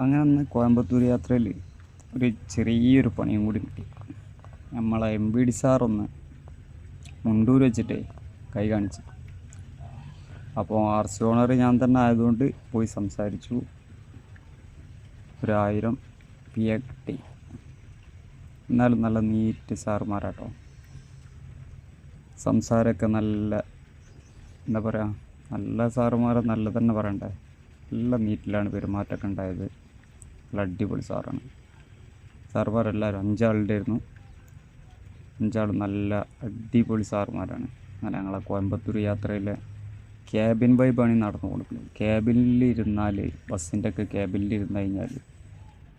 അങ്ങനെ അന്ന് കോയമ്പത്തൂർ യാത്രയിൽ ഒരു ചെറിയൊരു പണിയും കൂടി കിട്ടി. നമ്മളെ എം ബി ഡി സാറൊന്ന് മുണ്ടൂർ വെച്ചിട്ട് കൈ കാണിച്ചു. അപ്പോൾ ആർ സി ഓണർ ഞാൻ തന്നെ ആയതുകൊണ്ട് പോയി സംസാരിച്ചു. ഒരായിരം പി എ കിട്ടി. എന്നാലും നല്ല നീറ്റ് സാറുമാരാട്ടോ. സംസാരമൊക്കെ നല്ല എന്താ പറയുക നല്ല സാറുമാരെ നല്ല തന്നെ പറയണ്ടേ. നല്ല നീറ്റിലാണ് പെരുമാറ്റമൊക്കെ ഉണ്ടായത്. നല്ല അടിപൊളി സാറാണ്. സാറുമാരെല്ലാവരും ആയിരുന്നു അഞ്ചാൾ നല്ല അടിപൊളി സാറുമാരാണ്. അങ്ങനെ ഞങ്ങളെ കോയമ്പത്തൂർ യാത്രയിലെ ക്യാബിൻ വൈബാണ് ഈ നടന്നു കൊടുക്കുന്നത്. ക്യാബിനിലിരുന്നാൽ ബസ്സിന്റെ ഒക്കെ ക്യാബിനിലിരുന്ന് കഴിഞ്ഞാൽ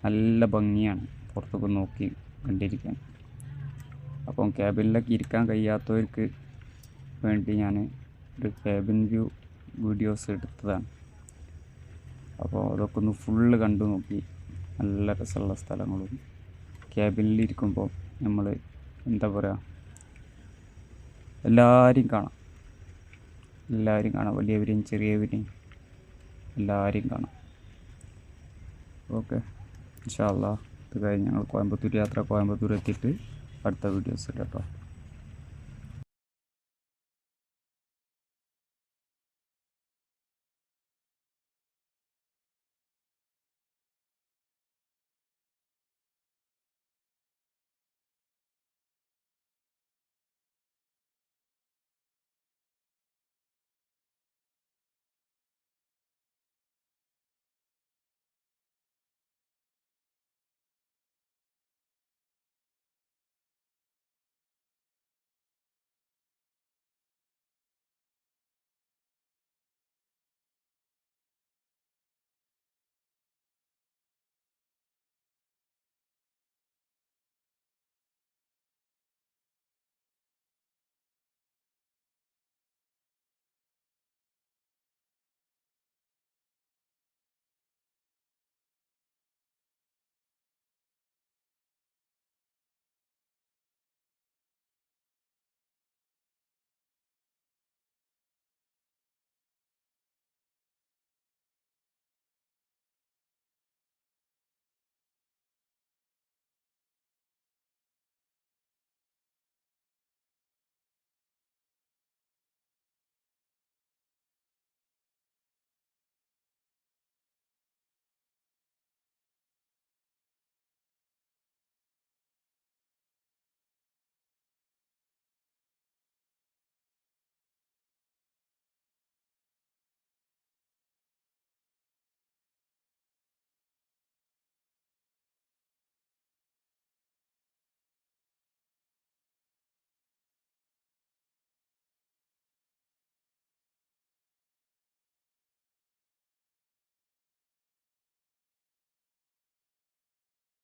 നല്ല ഭംഗിയാണ് പുറത്തൊക്കെ നോക്കി കണ്ടിരിക്കാൻ. അപ്പം ക്യാബിനിലൊക്കെ ഇരിക്കാൻ കഴിയാത്തവർക്ക് വേണ്ടി ഞാൻ ഒരു ക്യാബിൻ വ്യൂ വീഡിയോസ് എടുത്തതാണ്. അപ്പോൾ അതൊക്കെ ഒന്ന് ഫുള്ള് കണ്ടു നോക്കി നല്ല രസമുള്ള സ്ഥലങ്ങളും. ക്യാബിനിലിരിക്കുമ്പോൾ നമ്മൾ എന്താ പറയുക എല്ലാവരെയും കാണാം. എല്ലാവരും കാണാം. വലിയവരെയും ചെറിയവരെയും എല്ലാവരെയും കാണാം. ഓക്കെ. ഇൻഷാല്ല ഇത് കഴിഞ്ഞ് ഞങ്ങൾ കോയമ്പത്തൂർ യാത്ര കോയമ്പത്തൂർ എത്തിയിട്ട് അടുത്ത വീഡിയോസ് കേട്ടോ